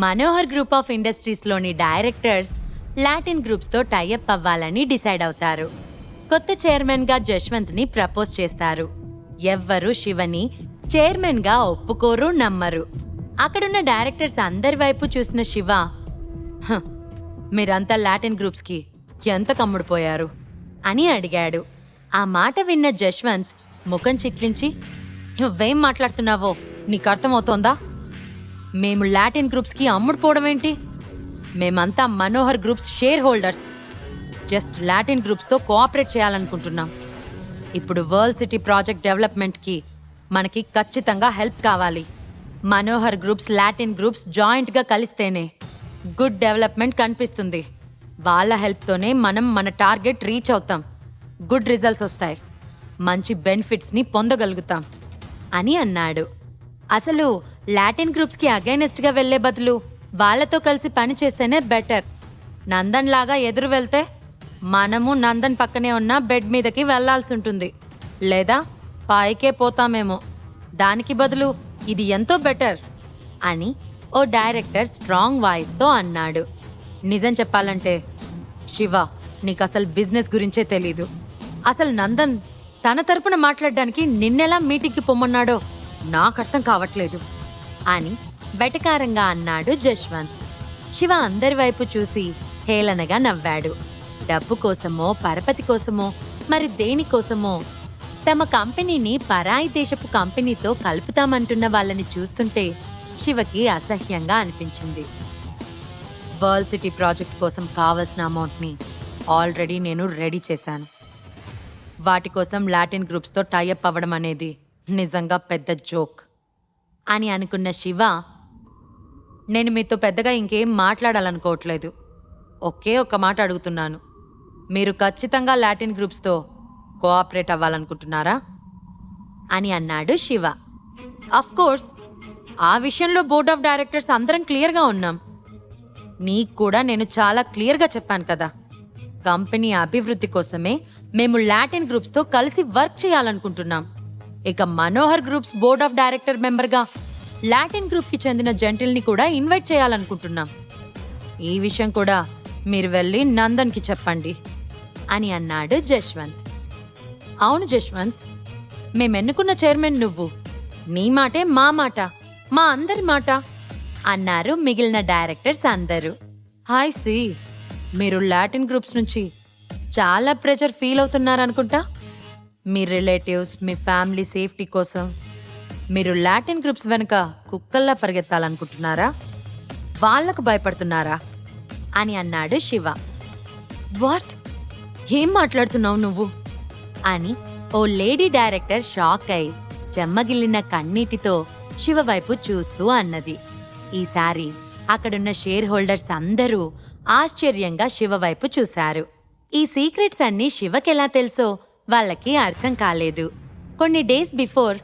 Manohar group of ఇండస్ట్రీస్లోని directors Latin గ్రూప్స్తో tie up అవ్వాలని డిసైడ్ అవుతారు. కొత్త చైర్మన్గా జశ్వంత్ని ప్రపోజ్ చేస్తారు. ఎవ్వరూ శివని చైర్మన్గా ఒప్పుకోరు నమ్మరు. అక్కడున్న డైరెక్టర్స్ అందరి వైపు చూసిన శివ మీరంతా లాటిన్ గ్రూప్స్కి ఎంత కమ్ముడుపోయారు అని అడిగాడు. ఆ మాట విన్న జశ్వంత్ ముఖం చిట్లించి నువ్వేం మాట్లాడుతున్నావో నీకు అర్థమవుతోందా మేము లాటిన్ గ్రూప్స్కి అమ్ముడుపోవడం ఏంటి? మేమంతా Manohar groups shareholders. Just Latin గ్రూప్స్తో cooperate చేయాలనుకుంటున్నాం. ఇప్పుడు వరల్డ్ సిటీ ప్రాజెక్ట్ డెవలప్మెంట్కి మనకి ఖచ్చితంగా హెల్ప్ కావాలి. మనోహర్ గ్రూప్స్ లాటిన్ గ్రూప్స్ జాయింట్గా కలిస్తేనే గుడ్ డెవలప్మెంట్ కనిపిస్తుంది. వాళ్ళ హెల్ప్తోనే మనం మన టార్గెట్ రీచ్ అవుతాం. గుడ్ రిజల్ట్స్ వస్తాయి. మంచి బెనిఫిట్స్ని పొందగలుగుతాం. అని అన్నాడు. అసలు లాటిన్ గ్రూప్స్కి అగైనెస్ట్గా వెళ్ళే బదులు వాళ్ళతో కలిసి పని చేస్తేనే బెటర్. నందన్ లాగా ఎదురు వెళ్తే మనము నందన్ పక్కనే ఉన్న బెడ్ మీదకి వెళ్ళాల్సి ఉంటుంది లేదా పైకే పోతామేమో. దానికి బదులు ఇది ఎంతో బెటర్ అని ఓ డైరెక్టర్ స్ట్రాంగ్ వాయిస్తో అన్నాడు. నిజం చెప్పాలంటే శివ నీకు అసలు బిజినెస్ గురించే తెలీదు. అసలు నందన్ తన తరపున మాట్లాడడానికి నిన్నెలా మీటింగ్కి పొమ్మన్నాడో నాకు అర్థం కావట్లేదు. అని వెటకారంగా అన్నాడు జశ్వంత్. శివ అందరి వైపు చూసి హేళనగా నవ్వాడు. డబ్బు కోసమో పరపతి కోసమో మరి దేనికోసమో తమ కంపెనీని పరాయి దేశపు కంపెనీతో కలుపుతామంటున్న వాళ్ళని చూస్తుంటే శివకి అసహ్యంగా అనిపించింది. వరల్డ్ సిటీ ప్రాజెక్ట్ కోసం కావలసిన అమౌంట్ని ఆల్రెడీ నేను రెడీ చేశాను. వాటి కోసం లాటిన్ గ్రూప్స్తో టైఅప్ అవ్వడం అనేది నిజంగా పెద్ద జోక్. అని అనుకున్న శివ నేను మీతో పెద్దగా ఇంకేం మాట్లాడాలనుకోవట్లేదు. ఒకే ఒక్క మాట అడుగుతున్నాను. మీరు ఖచ్చితంగా లాటిన్ గ్రూప్స్తో కోఆపరేట్ అవ్వాలనుకుంటున్నారా? అని అన్నాడు శివ. కోర్స్ ఆ విషయంలో బోర్డ్ ఆఫ్ డైరెక్టర్స్ అందరం క్లియర్గా ఉన్నాం. నీకు కూడా నేను చాలా క్లియర్గా చెప్పాను కదా. కంపెనీ అభివృద్ధి కోసమే మేము లాటిన్ గ్రూప్స్తో కలిసి వర్క్ చేయాలనుకుంటున్నాం. ఇక Manohar groups board of director మెంబర్గా లాటిన్ గ్రూప్కి చెందిన జంటిల్ని కూడా ఇన్వైట్ చేయాలనుకుంటున్నాం. ఈ విషయం కూడా మీరు వెళ్ళి నందన్కి చెప్పండి అని అన్నాడు జశ్వంత్. అవును జశ్వంత్ మేమెన్నుకున్న చైర్మన్ నువ్వు. నీ మాటే మా మాట మా అందరి మాట అన్నారు మిగిలిన డైరెక్టర్స్ అందరూ. హాయ్ సి మీరు లాటిన్ గ్రూప్స్ నుంచి చాలా ప్రెషర్ ఫీల్ అవుతున్నారనుకుంటా? మీ రిలేటివ్స్ మీ ఫ్యామిలీ సేఫ్టీ కోసం మీరు లాటిన్ గ్రూప్స్ వెనుక కుక్కల్లా పరిగెత్తాలనుకుంటున్నారా? వాళ్ళకు భయపడుతున్నారా? అని అన్నాడు శివ. వాట్? ఏం మాట్లాడుతున్నావు నువ్వు? అని ఓ లేడీ డైరెక్టర్ షాక్ అయి చెమ్మగిల్లిన కన్నీటితో శివ వైపు చూస్తూ అన్నది. ఈసారి అక్కడున్న షేర్ హోల్డర్స్ అందరూ ఆశ్చర్యంగా శివ వైపు చూశారు. ఈ సీక్రెట్స్ అన్నీ శివకెలా తెలుసో వాళ్ళకి అర్థం కాలేదు. కొన్ని days before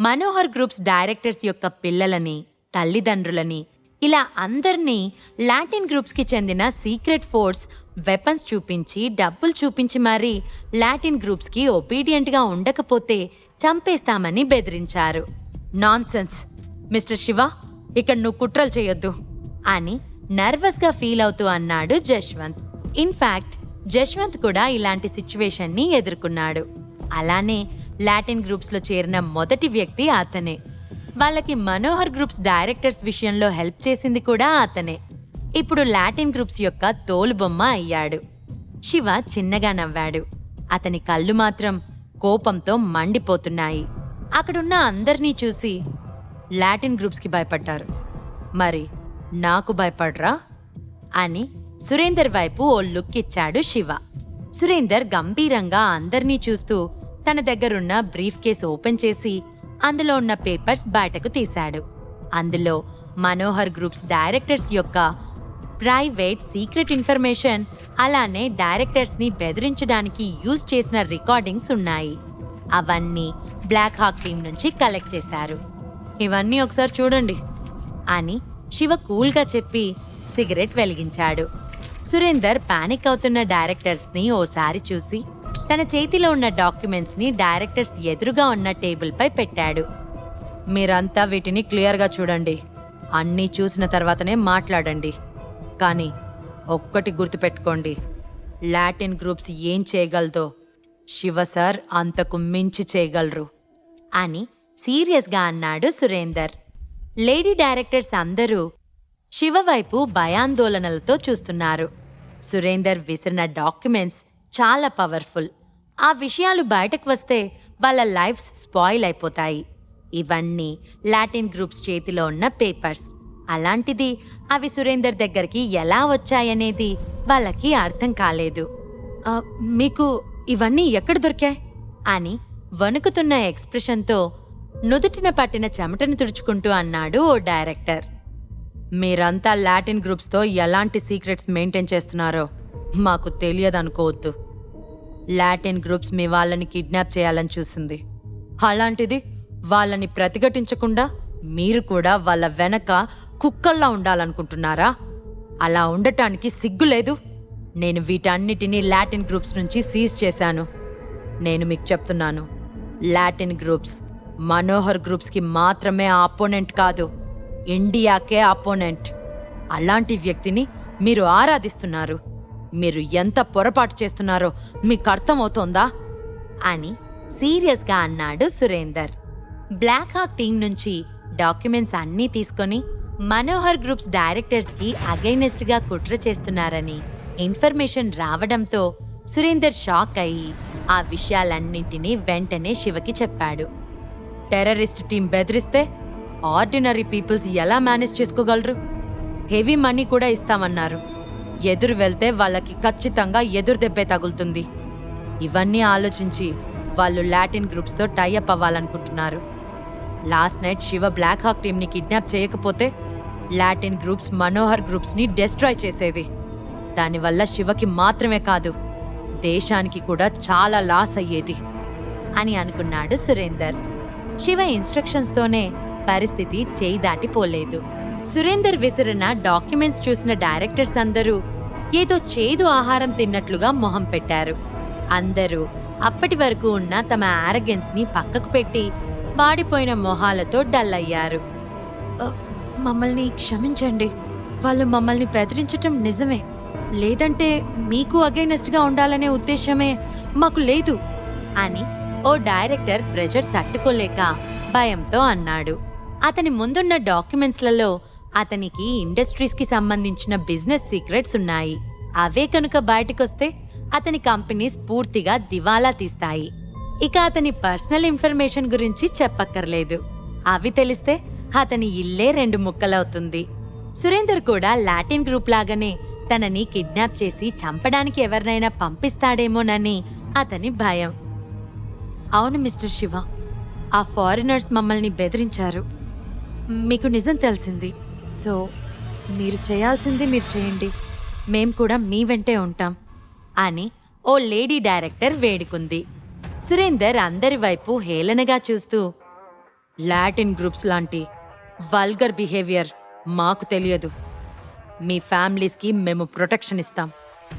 Manohar groups directors యొక్క పిల్లలని తల్లిదండ్రులని ఇలా అందర్నీ లాటిన్ గ్రూప్స్కి చెందిన సీక్రెట్ ఫోర్స్ వెపన్స్ చూపించి డబ్బులు చూపించి మరీ లాటిన్ గ్రూప్స్కి ఒబీడియంట్గా ఉండకపోతే చంపేస్తామని బెదిరించారు. నాన్సెన్స్. మిస్టర్ శివ ఇక్కడ నువ్వు కుట్రలు చేయొద్దు అని నర్వస్గా ఫీల్ అవుతూ అన్నాడు జశ్వంత్. ఇన్ఫాక్ట్ జశ్వంత్ కూడా ఇలాంటి సిచ్యువేషన్ని ఎదుర్కొన్నాడు. అలానే లాటిన్ గ్రూప్స్లో చేరిన మొదటి వ్యక్తి అతనే. వాళ్ళకి మనోహర్ గ్రూప్స్ డైరెక్టర్స్ విషయంలో హెల్ప్ చేసింది కూడా అతనే. ఇప్పుడు లాటిన్ గ్రూప్స్ యొక్క తోలుబొమ్మ అయ్యాడు. శివ చిన్నగా నవ్వాడు. అతని కళ్ళు మాత్రం కోపంతో మండిపోతున్నాయి. అక్కడున్న అందరినీ చూసి లాటిన్ గ్రూప్స్కి భయపడ్డారు. మరి నాకు భయపడరా? అని సురేందర్ వైపు ఓ లుక్ ఇచ్చాడు శివ. సురేందర్ గంభీరంగా అందర్నీ చూస్తూ తన దగ్గరున్న బ్రీఫ్ కేస్ ఓపెన్ చేసి అందులో ఉన్న పేపర్స్ బయటకు తీశాడు. అందులో మనోహర్ గ్రూప్స్ డైరెక్టర్స్ యొక్క ప్రైవేట్ సీక్రెట్ ఇన్ఫర్మేషన్ అలానే డైరెక్టర్స్ని బెదిరించడానికి యూజ్ చేసిన రికార్డింగ్స్ ఉన్నాయి. అవన్నీ బ్లాక్ హాక్ టీం నుంచి కలెక్ట్ చేశారు. ఇవన్నీ ఒకసారి చూడండి అని శివ కూల్గా చెప్పి సిగరెట్ వెలిగించాడు. సురేందర్ పానిక్ అవుతున్న డైరెక్టర్స్ని ఓసారి చూసి తన చేతిలో ఉన్న డాక్యుమెంట్స్ని డైరెక్టర్స్ ఎదురుగా ఉన్న టేబుల్పై పెట్టాడు. మీరంతా వీటిని క్లియర్గా చూడండి. అన్నీ చూసిన తర్వాతనే మాట్లాడండి. కానీ ఒక్కటి గుర్తుపెట్టుకోండి. లాటిన్ గ్రూప్స్ ఏం చేయగలదో శివ సార్ అంతకు మించి చేయగలరు. అని సీరియస్గా అన్నాడు సురేందర్. లేడీ డైరెక్టర్స్ అందరూ శివ వైపు భయాందోళనలతో చూస్తున్నారు. సురేందర్ విసిరిన డాక్యుమెంట్స్ చాలా పవర్ఫుల్. ఆ విషయాలు బయటకు వస్తే వాళ్ళ లైఫ్స్ స్పాయిల్ అయిపోతాయి. ఇవన్నీ లాటిన్ గ్రూప్స్ చేతిలో ఉన్న పేపర్స్. అలాంటిది అవి సురేందర్ దగ్గరికి ఎలా వచ్చాయనేది వాళ్ళకి అర్థం కాలేదు. మీకు ఇవన్నీ ఎక్కడ దొరికాయి? అని వణుకుతున్న ఎక్స్ప్రెషన్తో నుదుటిన పట్టిన చెమటను తుడుచుకుంటూ అన్నాడు ఓ డైరెక్టర్. మీరంతా లాటిన్ గ్రూప్స్తో ఎలాంటి సీక్రెట్స్ మెయింటైన్ చేస్తున్నారో మాకు తెలియదనుకోవద్దు. లాటిన్ గ్రూప్స్ మీ వాళ్ళని కిడ్నాప్ చేయాలని చూసింది. అలాంటిది వాళ్ళని ప్రతిఘటించకుండా మీరు కూడా వాళ్ళ వెనక కుక్కల్లా ఉండాలనుకుంటున్నారా? అలా ఉండటానికి సిగ్గు లేదు. నేను వీటన్నిటినీ లాటిన్ గ్రూప్స్ నుంచి సీజ్ చేశాను. నేను మీకు చెప్తున్నాను లాటిన్ గ్రూప్స్ మనోహర్ గ్రూప్స్కి మాత్రమే ఆపోనెంట్ కాదు. ఇండియాకే అపోనెంట్. అలాంటి వ్యక్తిని మీరు ఆరాధిస్తున్నారు. మీరు ఎంత పొరపాటు చేస్తున్నారో మీకు అర్థమవుతోందా? అని సీరియస్గా అన్నాడు సురేందర్. బ్లాక్ హాక్ టీం నుంచి డాక్యుమెంట్స్ అన్నీ తీసుకొని మనోహర్ గ్రూప్స్ డైరెక్టర్స్కి అగైనెస్ట్గా కుట్ర చేస్తున్నారని ఇన్ఫర్మేషన్ రావడంతో సురేందర్ షాక్ అయ్యి ఆ విషయాలన్నింటినీ వెంటనే శివకి చెప్పాడు. టెర్రరిస్ట్ టీం బెదిరిస్తే ఆర్డినరీ పీపుల్స్ ఎలా మేనేజ్ చేసుకోగలరు? హెవీ మనీ కూడా ఇస్తామన్నారు. ఎదురు వెళ్తే వాళ్ళకి ఖచ్చితంగా ఎదురు దెబ్బే తగులుతుంది. ఇవన్నీ ఆలోచించి వాళ్ళు లాటిన్ గ్రూప్స్తో tie up అవ్వాలనుకుంటున్నారు. Last night Shiva black hawk టీంని కిడ్నాప్ చేయకపోతే లాటిన్ గ్రూప్స్ మనోహర్ గ్రూప్స్ని డెస్ట్రాయ్ చేసేది. దానివల్ల శివకి మాత్రమే కాదు దేశానికి కూడా చాలా లాస్ అయ్యేది అని అనుకున్నాడు సురేందర్. శివ ఇన్స్ట్రక్షన్స్తోనే పరిస్థితి చేయి దాటిపోలేదు. సురేందర్ విసిరిన డాక్యుమెంట్స్ చూసిన డైరెక్టర్స్ అందరూ ఏదో చేదు ఆహారం తిన్నట్లుగా మొహం పెట్టారు. అందరూ అప్పటి వరకు ఉన్న తమ ఆరగెన్స్ని పక్కకు పెట్టి వాడిపోయిన మొహాలతో డల్ అయ్యారు. మమ్మల్ని క్షమించండి. వాళ్ళు మమ్మల్ని బెదిరించటం నిజమే. లేదంటే మీకు అగైనెస్ట్గా ఉండాలనే ఉద్దేశమే మాకు లేదు అని ఓ డైరెక్టర్ ప్రెషర్ తట్టుకోలేక భయంతో అన్నాడు. అతని ముందున్న డాక్యుమెంట్స్లలో అతనికి ఇండస్ట్రీస్కి సంబంధించిన బిజినెస్ సీక్రెట్స్ ఉన్నాయి. అవే కనుక బయటకొస్తే అతని కంపెనీస్ పూర్తిగా దివాలా తీస్తాయి. ఇక అతని పర్సనల్ ఇన్ఫర్మేషన్ గురించి చెప్పక్కర్లేదు. అవి తెలిస్తే అతని ఇల్లే రెండు ముక్కలవుతుంది. సురేందర్ కూడా లాటిన్ గ్రూప్ లాగానే తనని కిడ్నాప్ చేసి చంపడానికి ఎవరినైనా పంపిస్తాడేమోనని అతని భయం. అవును మిస్టర్ శివ ఆ ఫారినర్స్ మమ్మల్ని బెదిరించారు. మీకు నిజం తెలిసింది. సో మీరు చేయాల్సింది మీరు చేయండి. మేం కూడా మీ వెంటే ఉంటాం అని ఓ లేడీ డైరెక్టర్ వేడుకుంది. సురేందర్ అందరి వైపు హేళనగా చూస్తూ లాటిన్ గ్రూప్స్ లాంటి వల్గర్ బిహేవియర్ మాకు తెలియదు. మీ ఫ్యామిలీస్కి మేము ప్రొటెక్షన్ ఇస్తాం.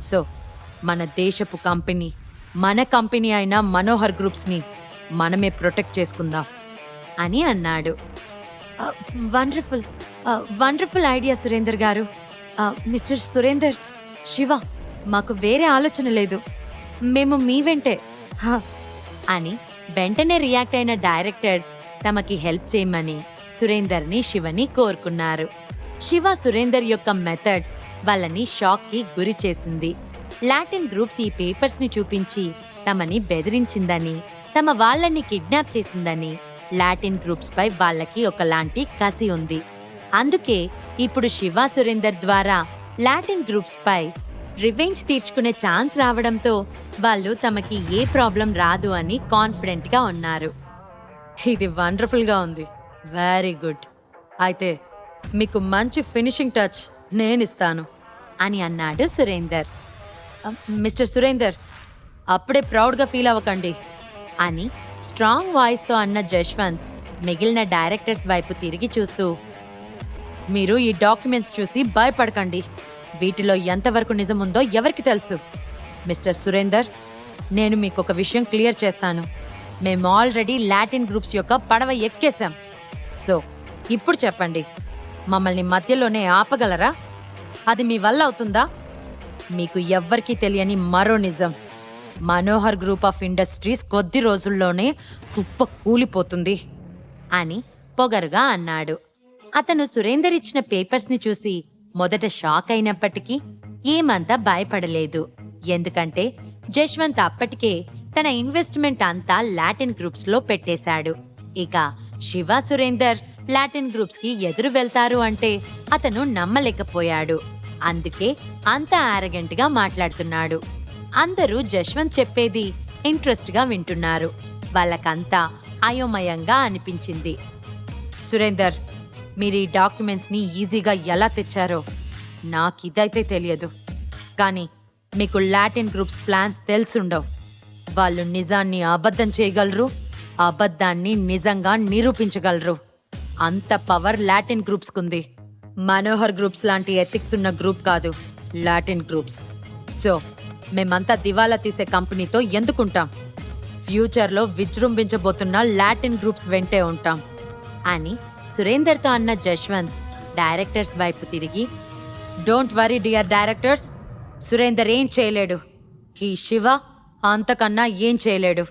సో మన దేశపు కంపెనీ మన కంపెనీ అయిన మనోహర్ గ్రూప్స్ని మనమే ప్రొటెక్ట్ చేసుకుందాం అని అన్నాడు. వండర్ఫుల్ వండర్ఫుల్ ఐడియా సురేందర్ గారు. మిస్టర్ సురేందర్ శివ మాకు వేరే ఆలోచన లేదు. మేము మీ వెంటే. హ, అని వెంటనే రియాక్ట్ అయిన డైరెక్టర్స్ తమకి హెల్ప్ చేయమని సురేందర్ని శివని కోరుకున్నారు. శివ సురేందర్ యొక్క మెథడ్స్ వాళ్ళని షాక్కి గురి చేసింది. లాటిన్ గ్రూప్స్ ఈ పేపర్స్ని చూపించి తమని బెదిరించిందని తమ వాళ్ళని కిడ్నాప్ చేసిందని లాటిన్ గ్రూప్స్ పై వాళ్ళకి ఒకలాంటి కసి ఉంది. అందుకే ఇప్పుడు శివ సురేందర్ ద్వారా లాటిన్ గ్రూప్స్ పై రివెంజ్ తీర్చుకునే ఛాన్స్ రావడంతో వాళ్ళు తమకి ఏ ప్రాబ్లం రాదు అని కాన్ఫిడెంట్గా ఉన్నారు. ఇది వండర్ఫుల్గా ఉంది. Very good. అయితే మీకు మంచి ఫినిషింగ్ టచ్ నేనిస్తాను. అని అన్నాడు సురేందర్. మిస్టర్ సురేందర్ అప్పుడే ప్రౌడ్గా ఫీల్ అవ్వకండి అని స్ట్రాంగ్ వాయిస్తో అన్న జశ్వంత్ మిగిలిన డైరెక్టర్స్ వైపు తిరిగి చూస్తూ మీరు ఈ డాక్యుమెంట్స్ చూసి భయపడకండి. వీటిలో ఎంతవరకు నిజముందో ఎవరికి తెలుసు? మిస్టర్ సురేందర్ నేను మీకు ఒక విషయం క్లియర్ చేస్తాను. మేము ఆల్రెడీ లాటిన్ గ్రూప్స్ యొక్క పడవ ఎక్కేశాం. సో ఇప్పుడు చెప్పండి. మమ్మల్ని మధ్యలోనే ఆపగలరా? అది మీ వల్ల అవుతుందా? మీకు ఎవ్వరికీ తెలియని మరో నిజం. మనోహర్ గ్రూప్ ఆఫ్ ఇండస్ట్రీస్ కొద్ది రోజుల్లోనే కుప్ప కూలిపోతుంది అని పొగరుగా అన్నాడు. అతను సురేందర్ ఇచ్చిన పేపర్స్ని చూసి మొదట షాక్ అయినప్పటికీ ఏమంతా భయపడలేదు. ఎందుకంటే జశ్వంత్ అప్పటికే తన ఇన్వెస్ట్మెంట్ అంతా లాటిన్ గ్రూప్స్లో పెట్టేశాడు. ఇక శివ సురేందర్ లాటిన్ గ్రూప్స్కి ఎదురు వెళ్తారు అంటే అతను నమ్మలేకపోయాడు. అందుకే అంత ఆరగెంట్గా మాట్లాడుతున్నాడు. అందరూ జశ్వంత్ చెప్పేది ఇంట్రెస్ట్గా వింటున్నారు. వాళ్ళకంతా అయోమయంగా అనిపించింది. సురేందర్ మీరు ఈ డాక్యుమెంట్స్ని ఈజీగా ఎలా తెచ్చారో నాకు ఇదైతే తెలియదు. కానీ మీకు లాటిన్ గ్రూప్స్ ప్లాన్స్ తెలుసుండవు. వాళ్ళు నిజాన్ని అబద్ధం చేయగలరు అబద్ధాన్ని నిజంగా నిరూపించగలరు. అంత పవర్ లాటిన్ గ్రూప్స్కుంది. మనోహర్ గ్రూప్స్ లాంటి ఎథిక్స్ ఉన్న గ్రూప్ కాదు లాటిన్ గ్రూప్స్. సో మేమంతా దివాలా తీసే కంపెనీతో ఎందుకుంటాం? ఫ్యూచర్లో విజృంభించబోతున్న లాటిన్ గ్రూప్స్ వెంటే ఉంటాం. అని సురేందర్తో అన్న జశ్వంత్ డైరెక్టర్స్ వైపు తిరిగి don't worry dear directors Surender ఏం చేయలేడు. ఈ శివ అంతకన్నా ఏం చేయలేడు.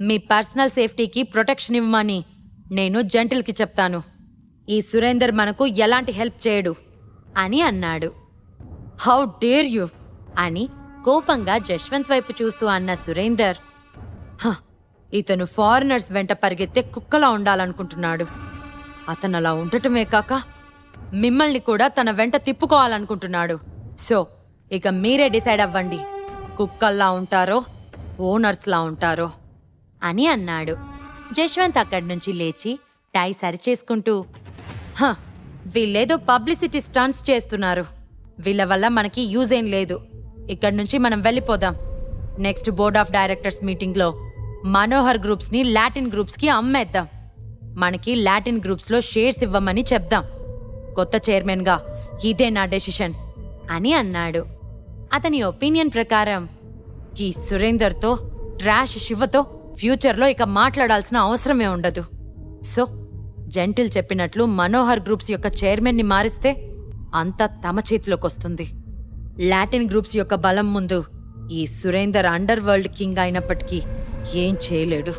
మీ పర్సనల్ సేఫ్టీకి ప్రొటెక్షన్ ఇవ్వమని నేను జంటిల్కి చెప్తాను. ఈ సురేందర్ మనకు ఎలాంటి హెల్ప్ చేయడు. అని అన్నాడు. How dare you? అని కోపంగా జశ్వంత్ వైపు చూస్తూ అన్న సురేందర్ "హ, ఇతను ఫారినర్స్ వెంట పరిగెత్తే కుక్కలా ఉండాలనుకుంటున్నాడు. అతను అలా ఉండటమే కాక మిమ్మల్ని కూడా తన వెంట తిప్పుకోవాలనుకుంటున్నాడు. సో ఇక మీరే డిసైడ్ అవ్వండి. కుక్కల్లా ఉంటారో ఓనర్స్లా ఉంటారో అని అన్నాడు. జశ్వంత్ అక్కడి నుంచి లేచి టై సరిచేసుకుంటూ "హ, వీళ్ళేదో పబ్లిసిటీ స్టన్స్ చేస్తున్నారు. వీళ్ళ వల్ల మనకి యూజ్ ఏం లేదు. ఇక్కడి నుంచి మనం వెళ్ళిపోదాం. నెక్స్ట్ బోర్డ్ ఆఫ్ డైరెక్టర్స్ మీటింగ్లో మనోహర్ గ్రూప్స్ని లాటిన్ గ్రూప్స్కి అమ్మేద్దాం. మనకి లాటిన్ గ్రూప్స్లో షేర్స్ ఇవ్వమని చెప్దాం. కొత్త చైర్మన్గా ఇదే నా డెసిషన్ అని అన్నాడు. అతని ఒపీనియన్ ప్రకారం ఈ సురేందర్తో ట్రాష్ శివతో ఫ్యూచర్లో ఇక మాట్లాడాల్సిన అవసరమే ఉండదు. సో జెంటిల్ చెప్పినట్లు మనోహర్ గ్రూప్స్ యొక్క చైర్మన్ని మారిస్తే అంతా తమ చేతిలోకి వస్తుంది. లాటిన్ గ్రూప్స్ యొక్క బలం ముందు ఈ సురేందర్ అండర్ వరల్డ్ కింగ్ అయినప్పటికీ ఏం చేయలేడు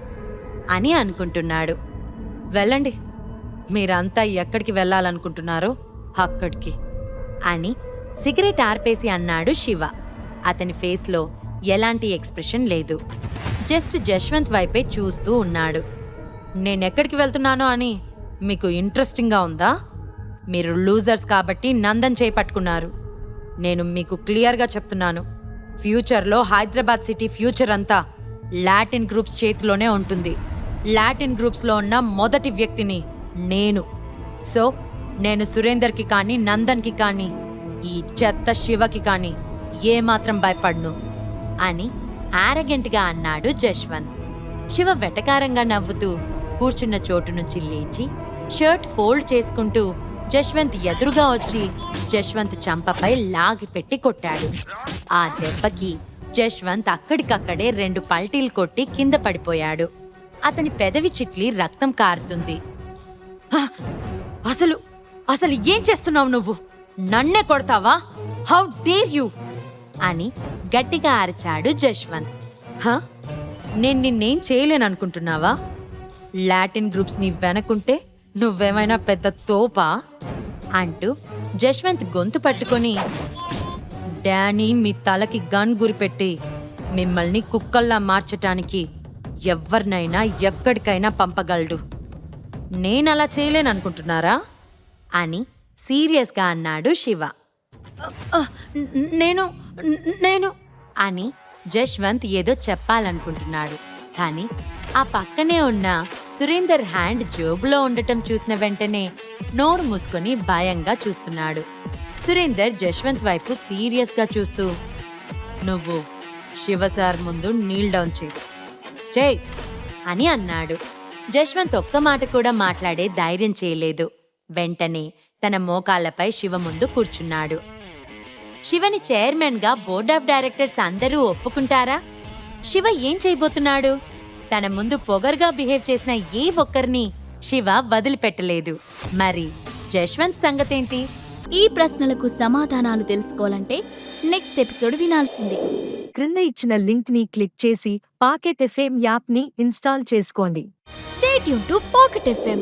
అని అనుకుంటున్నాడు. వెళ్ళండి. మీరంతా ఎక్కడికి వెళ్ళాలనుకుంటున్నారో అక్కడికి అని సిగరెట్ ఆర్పేసి అన్నాడు శివ. అతని ఫేస్లో ఎలాంటి ఎక్స్ప్రెషన్ లేదు. జస్ట్ జశ్వంత్ వైపే చూస్తూ ఉన్నాడు. నేనెక్కడికి వెళ్తున్నానో అని మీకు ఇంట్రెస్టింగ్గా ఉందా? మీరు లూజర్స్ కాబట్టి నందన్ చేపట్టుకున్నారు. నేను మీకు క్లియర్గా చెప్తున్నాను. ఫ్యూచర్లో హైదరాబాద్ సిటీ ఫ్యూచర్ అంతా లాటిన్ గ్రూప్స్ చేతిలోనే ఉంటుంది. లాటిన్ గ్రూప్స్లో ఉన్న మొదటి వ్యక్తిని నేను. సో నేను సురేందర్కి కానీ నందన్కి కానీ ఈ చెత్త శివకి కానీ ఏమాత్రం భయపడ్ను. అని ఆరగెంట్గా అన్నాడు జశ్వంత్. శివ వెటకారంగా నవ్వుతూ కూర్చున్న చోటు నుంచి లేచి షర్ట్ ఫోల్డ్ చేసుకుంటూ జశ్వంత్ ఎదురుగా వచ్చి జశ్వంత్ చంపపై లాగి పెట్టి కొట్టాడు. ఆ దెబ్బకి జశ్వంత్ అక్కడికక్కడే రెండు పల్టీలు కొట్టి కింద పడిపోయాడు. అతని పెదవి చిట్లి రక్తం కారుతుంది. "హ! అసలు అసలు ఏం చేస్తున్నావు నువ్వు? నన్నే కొడతావా? How dare you? అని గట్టిగా అరిచాడు జశ్వంత్. హ! నేను నిన్నేం చేయలేననుకుంటున్నావా? లాటిన్ గ్రూప్స్ నీ వెనకుంటే నువ్వేమైనా పెద్ద తోపా? అంటూ జశ్వంత్ గొంతు పట్టుకొని డానీ మీ తలకి గన్ గురిపెట్టి మిమ్మల్ని కుక్కల్లా మార్చటానికి ఎవరినైనా ఎక్కడికైనా పంపగలడు. నేనలా చేయలేననుకుంటున్నారా? అని సీరియస్గా అన్నాడు శివ. నేను నేను అని జశ్వంత్ ఏదో చెప్పాలనుకుంటున్నాడు. కానీ ఆ పక్కనే ఉన్న సురేందర్ హ్యాండ్ జోబులో ఉండటం చూసిన వెంటనే నోరు మూసుకొని భయంగా చూస్తున్నాడు. సురేందర్ జశ్వంత్ వైపు సీరియస్గా చూస్తూ నువ్వు శివ సార్ ముందు నీల్ డౌన్ చేయి చేయి అని అన్నాడు. జశ్వంత్ ఒక్క మాట కూడా మాట్లాడే ధైర్యం చేయలేదు. వెంటనే తన మోకాళ్ళపై శివ ముందు కూర్చున్నాడు. శివని చైర్మన్గా బోర్డ్ ఆఫ్ డైరెక్టర్స్ అందరూ ఒప్పుకుంటారా? శివ ఏం చేయబోతున్నాడు? తన ముందు పొగరుగా బిహేవ్ చేసిన ఏ ఒక్కరిని శివ వదిలిపెట్టలేదు. మరి జశ్వంత్ సంగతేంటి? ఈ ప్రశ్నలకు సమాధానాలు తెలుసుకోవాలంటే నెక్స్ట్ ఎపిసోడ్ వినాల్సిందే. క్రింద ఇచ్చిన లింక్ని క్లిక్ చేసి పాకెట్ ఎఫ్ఎం యాప్ని ఇన్స్టాల్ చేసుకోండి. స్టేట్ యూన్ టు పాకెట్ ఎఫ్ఎం.